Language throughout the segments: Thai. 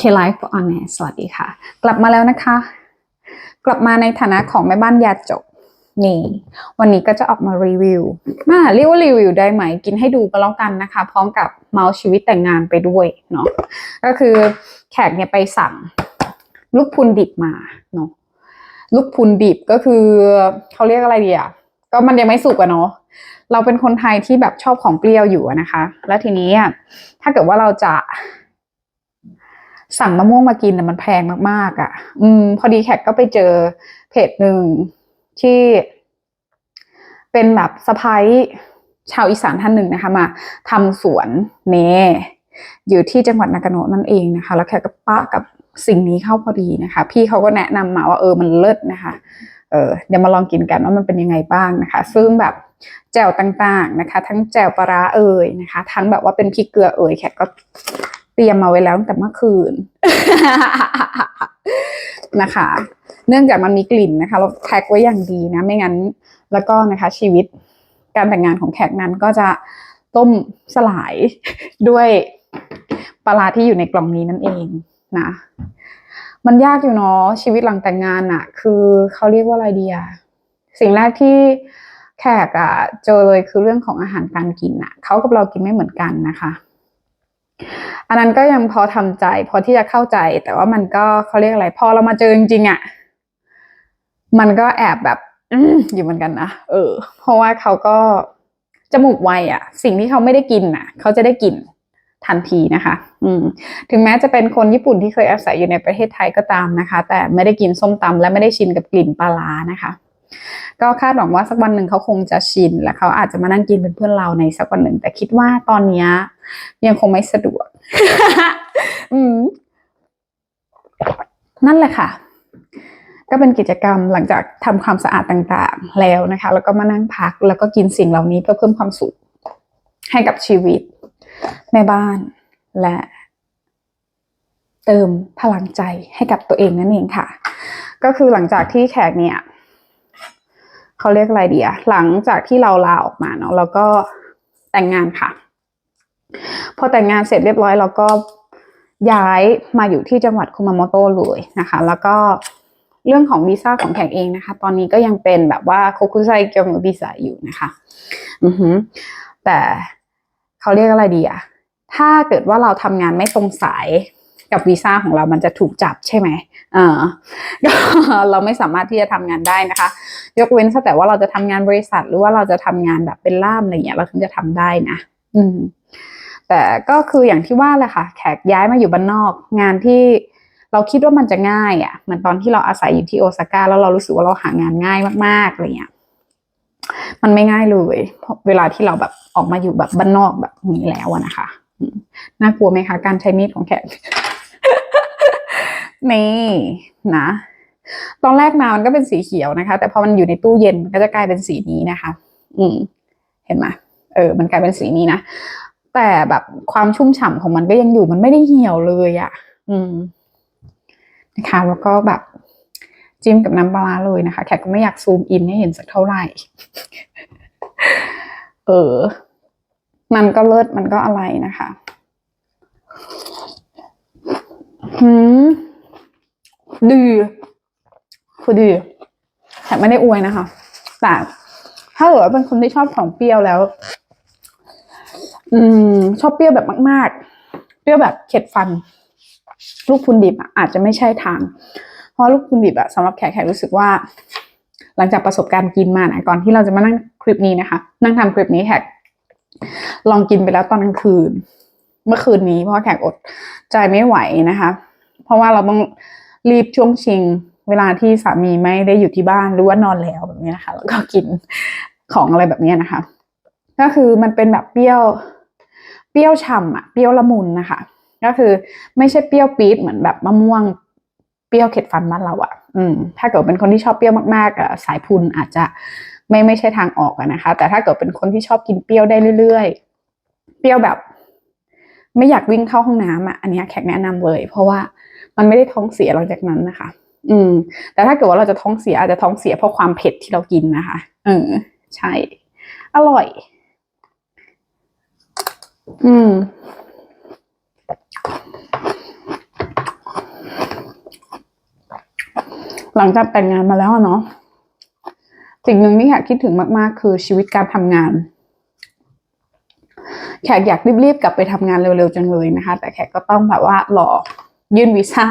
K Life on Air สวัสดีค่ะ กลับมาแล้วนะคะ กลับมาในฐานะของแม่บ้านยาจกนี่วันนี้ก็จะออกมารีวิวมาเรียกว่ารีวิวได้ไหม กินให้ดูก็แล้วกันนะคะ พร้อมกับเมาส์ชีวิตแต่งงานไปด้วยเนาะก็คือแขกเนี่ยไปสั่งลูกพุนดิบมาเนาะลูกพุนดิบก็คือเขาเรียกอะไรดีอะก็มันยังไม่สุกอะเนาะเราเป็นคนไทยที่แบบชอบของเปรี้ยวอยู่นะคะ แล้วทีนี้อะถ้าเกิดว่าเราจะ สั่งมะม่วงมากินน่มันแพงมากๆอะ อืม พอดีแขกก็ไปเจอเพจหนึ่งที่ เป็นแบบสะพ้ายชาวอีสานท่านหนึ่งนะคะ มาทำสวนเนอยู่ที่จังหวัดนากาโนะนั่นเองนะคะ แล้วแขกก็ปะกับสิ่งนี้เข้าพอดีนะคะ พี่เขาก็แนะนำมาว่าเออมันเลิศนะคะเออเดี๋ยวมาลองกินกันว่ามันเป็นยังไงบ้างนะคะ ซึ่งแบบแจ่วต่างๆนะคะ ทั้งแจ่วปลาร้าเอ่ยนะคะ ทั้งแบบว่าเป็นพริกเกลือเอ่ยแขกก็ เตรียมมาไว้แล้วตั้งแต่เมื่อคืนนะคะ เนื่องจากมันมีกลิ่นนะคะ เราแพ็คไว้อย่างดีนะ ไม่งั้นแล้วก็นะคะ ชีวิตการแต่งงานของแขกนั้นก็จะต้มสลายด้วยปลาร้าที่อยู่ในกล่องนี้นั่นเองนะ มันยากอยู่เนาะชีวิตหลังแต่งงานอะคือเขาเรียกว่าอะไรดีอะสิ่งแรกที่แขกอะเจอเลยคือเรื่องของอาหารการกินอะเขากับเรากินไม่เหมือนกันนะคะ อันนั้นก็ยังพอทำใจ พอที่จะเข้าใจ แต่ว่ามันก็เขาเรียกอะไร พอเรามาเจอจริงๆอะมันก็แอบแบบอยู่เหมือนกันนะเออ เพราะว่าเขาก็จมูกไวอะสิ่งที่เขาไม่ได้กินน่ะ เขาจะได้กินทันทีนะคะ อืม ถึงแม้จะเป็นคนญี่ปุ่นที่เคยอาศัยอยู่ในประเทศไทยก็ตามนะคะ แต่ไม่ได้กินส้มตำและไม่ได้ชินกับกลิ่นปลาร้านะคะ ก็คาดหวังว่าสักวันหนึ่งเขาคงจะชิน และเขาอาจจะมานั่งกินเป็นเพื่อนเราในสักวันหนึ่ง แต่คิดว่าตอนนี้ยังคงไม่สะดวก อืม นั่นแหละค่ะ ก็เป็นกิจกรรมหลังจากทำความสะอาดต่างๆ แล้วนะคะ แล้วก็มานั่งพัก แล้วก็กินสิ่งเหล่านี้เพื่อเพิ่มความสุขให้กับชีวิตแม่บ้านและเติมพลังใจให้กับตัวเองนั่นเองค่ะ ก็คือหลังจากที่แขกเนี่ย เขาเรียกอะไรเดีอะหลังจากที่เราลาออกมาเนาะแล้วก็แต่งงานค่ะ พอแต่งงานเสร็จเรียบร้อยเราก็ย้ายมาอยู่ที่จังหวัดคุมาโมโตะเลยนะคะ แล้วก็เรื่องของวีซ่าของแขกเองนะคะ ตอนนี้ก็ยังเป็นแบบว่าโคคุไซเกียวมวีซ่าอยู่นะคะ อือแต่เขาเรียกอะไรดีอะถ้าเกิดว่าเราทำงานไม่ตรงสาย กับวีซ่าของเรามันจะถูกจับใช่ไหมเออก็เราไม่สามารถที่จะทำงานได้นะคะ ยกเว้นแต่ว่าเราจะทำงานบริษัท หรือว่าเราจะทำงานแบบเป็นล่ามอะไรอย่างเงี้ยเราถึงจะทำได้นะ อืม แต่ก็คืออย่างที่ว่าแหละค่ะ แขกย้ายมาอยู่บ้านนอก งานที่เราคิดว่ามันจะง่ายอะ่ะเหมือนตอนที่เราอาศัยอยู่ที่โอซาก้าแล้วเรารู้สึกว่าเราหางานง่ายมากๆอะไรเงี้ยมันไม่ง่ายเลยเวลาที่เราแบบออกมาอยู่แบบบ้านนอกแบบนี้แล้วนะคะน่ากลัวไหมคะการใช้มีดของแขก นี่นะตอนแรกมามันก็เป็นสีเขียวนะคะ แต่พอมันอยู่ในตู้เย็นมันก็จะกลายเป็นสีนี้นะคะ อืม เห็นไหมเออ มันกลายเป็นสีนี้นะแต่แบบความชุ่มฉ่ำของมันก็ยังอยู่มันไม่ได้เหี่ยวเลยอะ่ะ อืม นะคะ แล้วก็แบบจิ้มกับน้ำปลาร้าเลยนะคะ แขกก็ไม่อยากซูมอินให้เห็นสักเท่าไหร่ เออ มันก็เลิศมันก็อะไรนะคะ หืม ดีคือดีแต่ไม่ได้อวยนะคะ แต่ถ้าเกิดว่าเป็นคนที่ชอบของเปรี้ยวแล้ว อืม ชอบเปรี้ยวแบบมาก ๆ เปรี้ยวแบบเข็ดฟัน ลูกพุนดิบอาจจะไม่ใช่ทาง เพราะลูกพุนดิบอะสำหรับแขกแขกรู้สึกว่า หลังจากประสบการณ์กินมานะก่อนที่เราจะมานั่งคลิปนี้นะคะ นั่งทำคลิปนี้แขกลองกินไปแล้วตอนกลางคืน เมื่อคืนนี้เพราะแขกอดใจไม่ไหวนะคะ เพราะว่าเราต้อง รีบช่วงชิง เวลาที่สามีไม่ได้อยู่ที่บ้านหรือว่านอนแล้วแบบนี้นะคะ แล้วก็กินของอะไรแบบนี้นะคะ ก็คือมันเป็นแบบเปรี้ยวเปรี้ยวฉ่ำอะเปรี้ยวละมุนนะคะ ก็คือไม่ใช่เปรี้ยวปี๊ดเหมือนแบบมะม่วงเปรี้ยวเข็ดฟันบ้านเราอะอืมถ้าเกิดเป็นคนที่ชอบเปรี้ยวมากๆอะสายพุนอาจจะไม่ไม่ใช่ทางออกนะคะ แต่ถ้าเกิดเป็นคนที่ชอบกินเปรี้ยวได้เรื่อยๆ เปรี้ยวแบบ ไม่อยากวิ่งเข้าห้องน้ำอะอันนี้แขกแนะนำเลย เพราะว่า มันไม่ได้ท้องเสียหลังจากนั้นนะคะ อืม แต่ถ้าเกิดว่าเราจะท้องเสียอาจจะท้องเสียเพราะความเผ็ดที่เรากินนะคะ เออ ใช่ อร่อย อืมหลังจากแต่งงานมาแล้วเนาะสิ่งหนึ่งที่แขกคิดถึงมากๆ คือชีวิตการทำงาน แขกอยากรีบๆกลับไปทำงานเร็วๆจังเลยนะคะ แต่แขกก็ต้องแบบว่ารอ ยื่นวีซ่า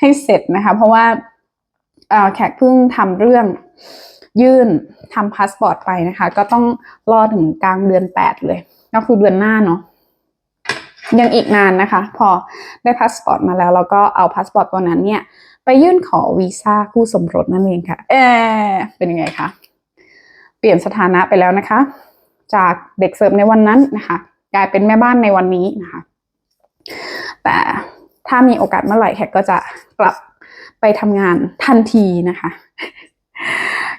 ให้เสร็จนะคะ เพราะว่าแขกเพิ่งทำเรื่องยื่นทำพาสปอร์ตไปนะคะ ก็ต้องรอถึงกลางเดือนแปดเลย ก็คือเดือนหน้าเนาะยังอีกนานนะคะ พอได้พาสปอร์ตมาแล้วเราก็เอาพาสปอร์ตตัวนั้นเนี่ย ไปยื่นขอวีซ่าคู่สมรสนั่นเองค่ะ เออเป็นยังไงคะเปลี่ยนสถานะไปแล้วนะคะ จากเด็กเสิร์ฟในวันนั้นนะคะ กลายเป็นแม่บ้านในวันนี้นะคะ แต่ ถ้ามีโอกาสเมื่อไหร่แขกก็จะกลับไปทำงานทันทีนะคะ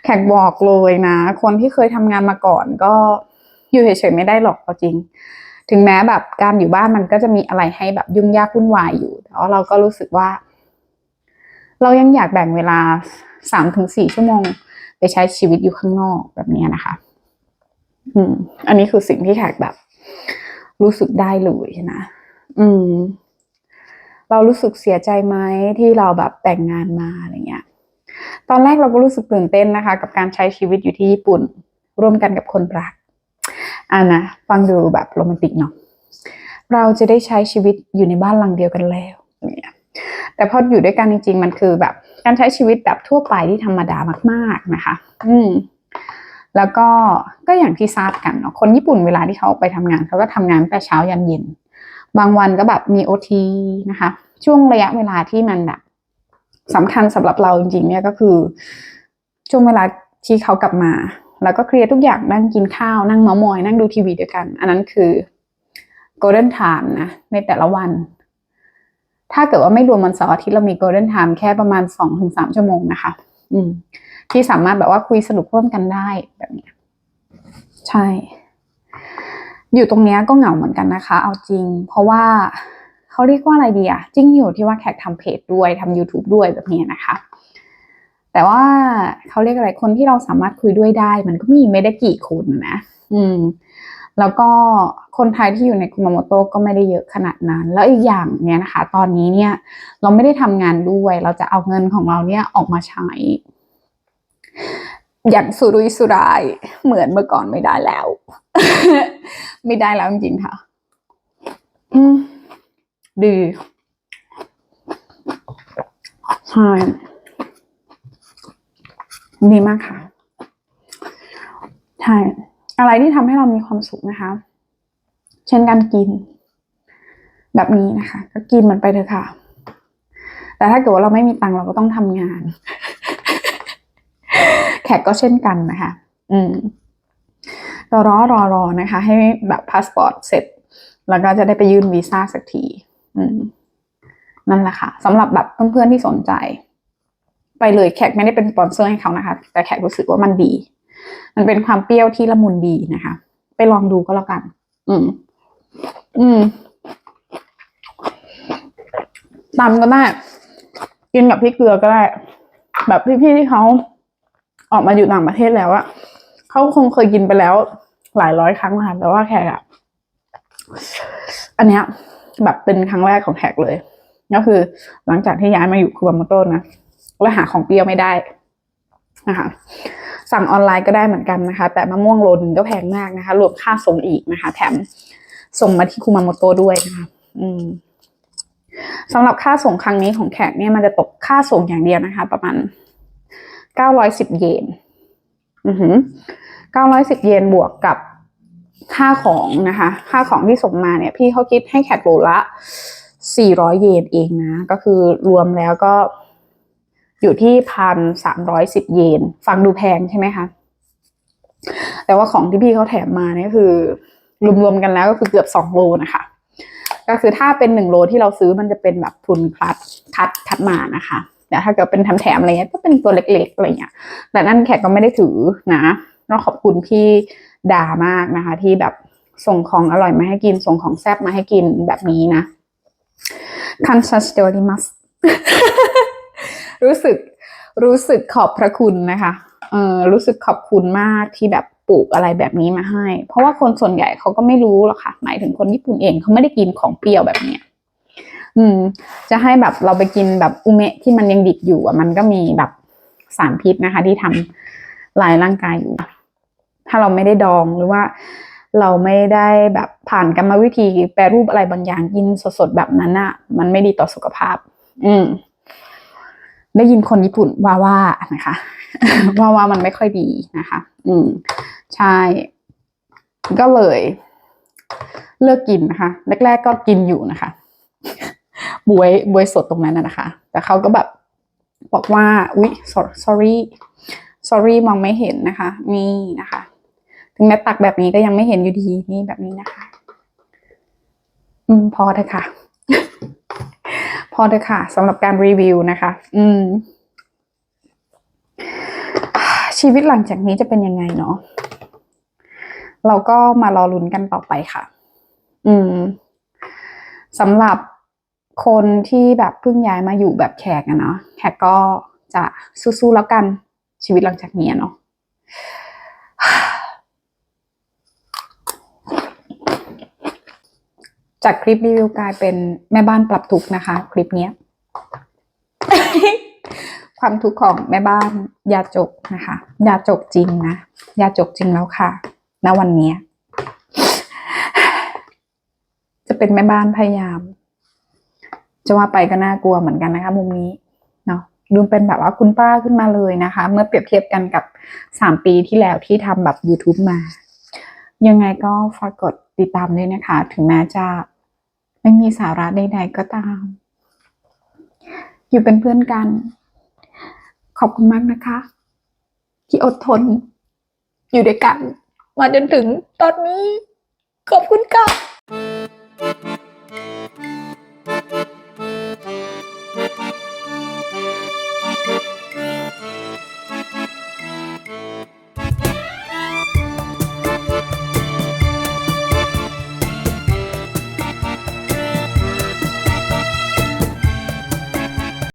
แขกบอกเลยนะ คนที่เคยทำงานมาก่อนก็อยู่เฉยๆไม่ได้หรอกเอาจริง ถึงแม้แบบการอยู่บ้านมันก็จะมีอะไรให้แบบยุ่งยากวุ่นวายอยู่แต่ว่าเราก็รู้สึกว่า เรายังอยากแบ่งเวลาสามถึงสี่ชั่วโมง ไปใช้ชีวิตอยู่ข้างนอกแบบนี้นะคะ อืม อันนี้คือสิ่งที่แขกแบบ รู้สึกได้เลยนะ อืม เรารู้สึกเสียใจไหมที่เราแบบแต่งงานมาอะไรเงี้ย ตอนแรกเราก็รู้สึกตื่นเต้นนะคะ กับการใช้ชีวิตอยู่ที่ญี่ปุ่น ร่วมกันกับคนรักอ่านะฟังดูแบบโรแมนติกเนาะเราจะได้ใช้ชีวิตอยู่ในบ้านหลังเดียวกันแล้วเงี้ยแต่พออยู่ด้วยกันจริง ๆ มันคือแบบการใช้ชีวิตแบบทั่วไปที่ธรรมดามาก ๆนะคะ อืมแล้วก็ก็อย่างที่ทราบกันเนาะคนญี่ปุ่นเวลาที่เขาไปทำงานเขาก็ทำงานตั้งแต่เช้ายันเย็น บางวันก็แบบมีโอทีนะคะ ช่วงระยะเวลาที่มันแบบสำคัญสำหรับเราจริงๆเนี่ยก็คือ ช่วงเวลาที่เขากลับมา แล้วก็เคลียร์ทุกอย่างนั่งกินข้าวนั่งเมามอย นั่งดูทีวีด้วยกัน อันนั้นคือ golden time นะ ในแต่ละวัน ถ้าเกิดว่าไม่รวมวันเสาร์อาทิตย์เรามี golden time แค่ประมาณสองถึงสามชั่วโมงนะคะ อืม ที่สามารถแบบว่าคุยสนุกร่วมกันได้แบบนี้ใช่ อยู่ตรงเนี้ยก็เหงาเหมือนกันนะคะ เอาจริง เพราะว่าเขาเรียกว่าอะไรดีอะจริงอยู่ที่ว่าแขกทำเพจด้วยทำ YouTube ด้วยแบบนี้นะคะ แต่ว่าเขาเรียกอะไรคนที่เราสามารถคุยด้วยได้ มันก็มีไม่ได้กี่คนนะ อืม แล้วก็คนไทยที่อยู่ในคุมาโมโตก็ไม่ได้เยอะขนาดนั้น แล้วอีกอย่างเนี่ยนะคะ ตอนนี้เนี่ย เราไม่ได้ทำงานด้วย เราจะเอาเงินของเราเนี่ยออกมาใช้ อย่างสุรุยสุร่ายเหมือนเมื่อก่อนไม่ได้แล้ว ไม่ได้แล้วจริงๆค่ะดีใช่ดีมากค่ะ ใช่ อะไรที่ทำให้เรามีความสุขนะคะ เช่นการกิน แบบนี้นะคะ ก็กินมันไปเถอะค่ะ แต่ถ้าเกิดว่าเราไม่มีตังค์เราก็ต้องทำงาน แขกก็เช่นกันนะคะ อืมรอรอรอรอนะคะ ให้แบบพาสปอร์ตเสร็จ แล้วก็จะได้ไปยื่นวีซ่าสักที อืม นั่นแหละค่ะสำหรับแบบเพื่อนๆที่สนใจ ไปเลยแขกไม่ได้เป็นสปอนเซอร์ให้เขานะคะ แต่แขกรู้สึกว่ามันดี มันเป็นความเปรี้ยวที่ละมุนดีนะคะ ไปลองดูก็แล้วกัน อืม อืมตำก็ได้ กินกับพริกเกลือก็ได้ แบบพี่ๆที่เขา ออกมาอยู่ต่างประเทศแล้วอะเขาคงเคยกินไปแล้ว หลายร้อยครั้งค่ะแต่ว่าแขกอะอันเนี้ยแบบเป็นครั้งแรกของแขกเลย ก็คือ หลังจากที่ย้ายมาอยู่คูบาโมโตะนะแล้วหาของเปรี้ยวไม่ได้นะคะสั่งออนไลน์ก็ได้เหมือนกันนะคะ แต่มะม่วงโลนึงก็แพงมากนะคะ รวมค่าส่งอีกนะคะ แถมส่งมาที่คูมาโมโตด้วยนะคะ อืมสำหรับค่าส่งครั้งนี้ของแขกเนี่ยมันจะตกค่าส่งอย่างเดียวนะคะ ประมาณ เก้าร้อยสิบเยนอือหือเก้าร้อยสิบเยนบวกกับค่าของนะคะ ค่าของที่ส่งมาเนี่ย พี่เขาคิดให้แขกโลละสี่ร้อยเยนเองนะ ก็คือรวมแล้วก็อยู่ที่พันสามร้อยสิบเยน ฟังดูแพงใช่ไหมคะ แต่ว่าของที่พี่เขาแถมมาเนี่ยคือ รวมๆกันแล้วก็คือเกือบสองโลนะคะ ก็คือถ้าเป็นหนึ่งโลที่เราซื้อมันจะเป็นแบบทุนคัดคัดคัดมานะคะ แต่ถ้าเกิดเป็นแถมๆอะไรเงี้ยก็เป็นตัวเล็กๆอะไรเงี้ยแต่นั่นแขกก็ไม่ได้ถือนะต้องขอบคุณพี่ดามากนะคะ ที่แบบส่งของอร่อยมาให้กิน ส่งของแซ่บมาให้กินแบบนี้นะคันซัสเตอริมัสรู้สึกรู้สึกขอบพระคุณนะคะเออรู้สึกขอบคุณมากที่แบบปลูกอะไรแบบนี้มาให้ เพราะว่าคนส่วนใหญ่เขาก็ไม่รู้หรอกค่ะ หมายถึงคนญี่ปุ่นเองเขาไม่ได้กินของเปรี้ยวแบบเนี้ย อืม จะให้แบบเราไปกินแบบอุเมะที่มันยังดิบอยู่อะ มันก็มีแบบสารพิษนะคะ ที่ทำลายร่างกายอยู่ ถ้าเราไม่ได้ดองหรือว่าเราไม่ได้แบบผ่านกรรมวิธีแปรรูปอะไรบางอย่างกินสดๆแบบนั้นอะ มันไม่ดีต่อสุขภาพ อืม ได้ยินคนญี่ปุ่นว่าว่านะคะ ว่าว่ามันไม่ค่อยดีนะคะ อืม ใช่ ก็เลย เลิกกินนะคะ แรก ๆ ก็กินอยู่นะคะ บวยบวยสดตรงนั้นนะคะ แต่เขาก็แบบบอกว่าอุ๊ย sorry sorry มองไม่เห็นนะคะ นี่นะคะ ถึงแม้ตักแบบนี้ก็ยังไม่เห็นอยู่ดีนี่แบบนี้นะคะ อืมพอเถอะค่ะ พอเถอะค่ะสำหรับการรีวิวนะคะ อืม ชีวิตหลังจากนี้จะเป็นยังไงเนาะเราก็มารอลุ้นกันต่อไปค่ะ อืมสำหรับ คนที่แบบเพิ่งย้ายมาอยู่แบบแขกอะเนาะแขกก็จะสู้ๆแล้วกันชีวิตหลังจากนี้เนาะจากคลิปรีวิวกลายเป็นแม่บ้านปรับทุกนะคะ คลิปเนี้ย ความทุกข์ของแม่บ้านยาจกนะคะยาจกจริงนะยาจกจริงแล้วค่ะณวันนี้ จะเป็นแม่บ้านพยายาม จะว่าไปก็น่ากลัวเหมือนกันนะคะ มุมนี้เนาะดูเป็นแบบว่าคุณป้าขึ้นมาเลยนะคะ เมื่อเปรียบเทียบกันกับสามปีที่แล้วที่ทำแบบ YouTube มา ยังไงก็ฝากกดติดตามด้วยนะคะ ถึงแม้จะไม่มีสาระใดๆก็ตาม อยู่เป็นเพื่อนกัน ขอบคุณมากนะคะ ที่อดทน อยู่ด้วยกัน มาจนถึงตอนนี้ ขอบคุณค่ะ